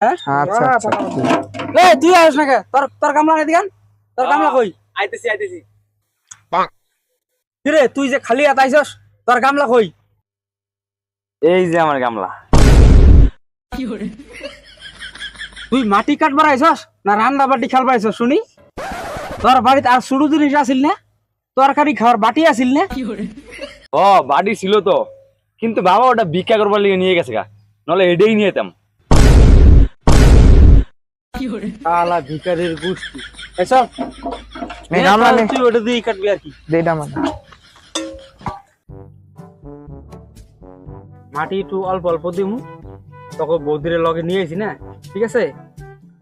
হ্যাঁ? আচ্ছা আচ্ছা। এ তুই আসিস না কে? তোর তোর কামলা নাই দিগান তোর কামলা কই? আইতেছি আইতেছি। কিরে তুই যে খালি হাত আইছস তোর কামলা কই? এই যে আমার গামলা তুই মাটি কাটবার আইছস না রান্না বাটি খেলবার আইছস শুনি? তোর বাড়িতে আর শুরু জিনিস আসিল না? তরকারি খাওয়ার বাটি আসিল না? ও বাড়ি ছিল তো। কিন্তু বাবা ওটা ভিক্ষা করবার লিগে নিয়ে গেছে গা। নলে এটাই নিয়ে যেতাম। আলা ভিকারের গোষ্ঠী। এসব নে, গামলা নে। তুই ওটা দিয়ে কাটবি আর কি। মানে মাটি একটু অল্প অল্প দিমু। তোকে বৌদিরে লগে নিয়ে আইছি না ঠিক আছে?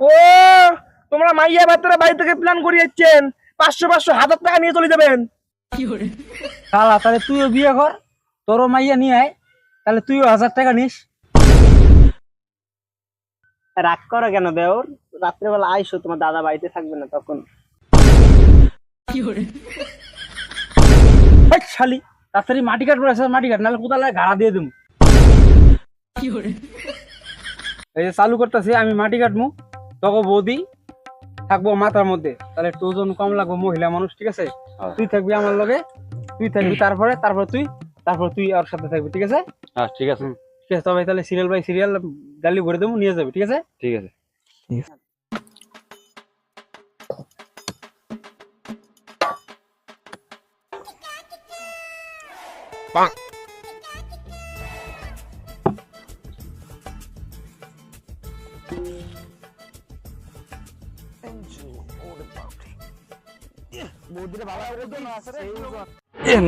ও তোমরা মাইয়া বাচ্চারা বাড়ি থেকে প্ল্যান করে যাচ্ছেন পাঁচশো পাঁচশো হাজার টাকা নিয়ে চলে যাবেন। শালা তাহলে তুইও বিয়ে কর তোরও মাইয়া নিয়ে আয় তাহলে তুইও হাজার টাকা নিস। রাগ করো কেন দেওর? রাত্রেবেলা আইসো তোমার দাদা বাড়িতে থাকবে না তখন। শালি তাড়াতাড়ি মাটি কাটবো এসে মাটি কাট নাহলে কোথাও ঘাড়া দিয়ে দেবো এই যে চালু করতেছি আমি মাটি কাটবো তোকে বৌদি থাকব মাথার মধ্যে। তাহলে একটু ওজন কম লাগবো মহিলা মানুষ ঠিক আছে? হ্যাঁ। তুই থাকবি আমার লগে তুই থাকবি তারপরে তারপর তুই তারপর তুই ওর সাথে থাকবি ঠিক আছে? হ্যাঁ ঠিক আছে। ঠিক আছে তবে তাহলে সিরিয়াল বাই সিরিয়াল গালি ভরে দেবো নিয়ে যাবে ঠিক আছে? ঠিক আছে।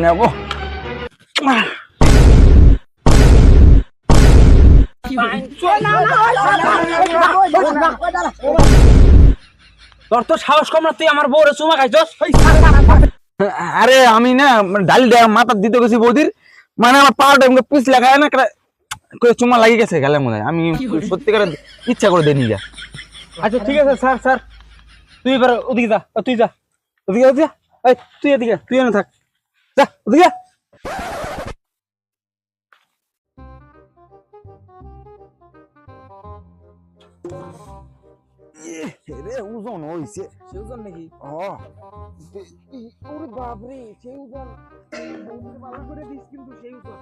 নেব তোর তো সাহস কম না তুই আমার বউরে চুমা খাইছস? আরে আমি না ডালি মাথা দিতে গেছি বৌদির। মানে আমার পাওয়াটা এমনি পিস লাগায় না একটা করে চুমা লাগি গেছে গেলে মনে হয়। আমি সত্যিকার ইচ্ছা করে দেনি যা আচ্ছা ঠিক আছে স্যার স্যার। তুই এবার ওদিকে যা আ, তুই যা। ওদিকে ওদিকে যা। এই তুই এদিকে তুই এনে থাক। যা ওদিকে যা। রে ওজন হইছে সেউজন নাকি ও ওরে বাপরে সেউজন ভালো করে দিস কিন্তু সেউজন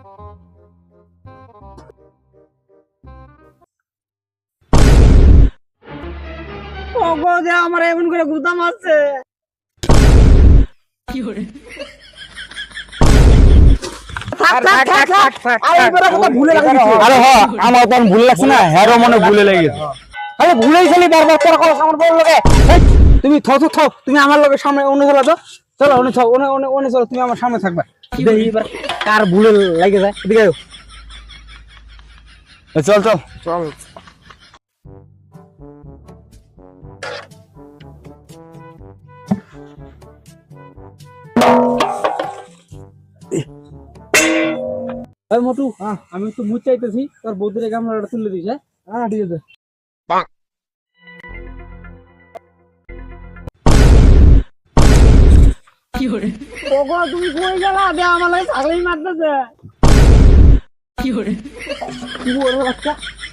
ওগো যে আমার এমন করে গুদাম আছে ভুলে আরে হ আমার তো ভুলে লাগছে না হ্যারো মনে ভুলে লেগে গেছে আরে ভুলেই চলি বারবার তোর কথা বড় লগে। এই, তুমি থ থ থ তুমি আমার লগে সামনে অন্য চলো তো। চলো অন্য চলো অন্য অন্য অন্য চলো তুমি আমার সামনে থাকবা। এবার কার ভুলে লাগে যায়। এদিকে চল চল। চল। মোটু আমি একটু মুখ চাইতেছি। তোর বৌদিরে গামলাটা তুলে দিস হ্যাঁ? হ্যাঁ ঠিক আছে। ওগো, তুমি কই গেলা? দে আমার লাগে ছাগলই মারতেছে।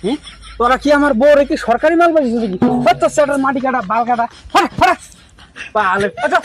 হুম? তোরা কি আমার বউ রেখে সরকারি মাল পাইছিস নাকি? সেটার মাটি কাটা, বাল কাটা। হ্যাঁ পালে আচ্ছা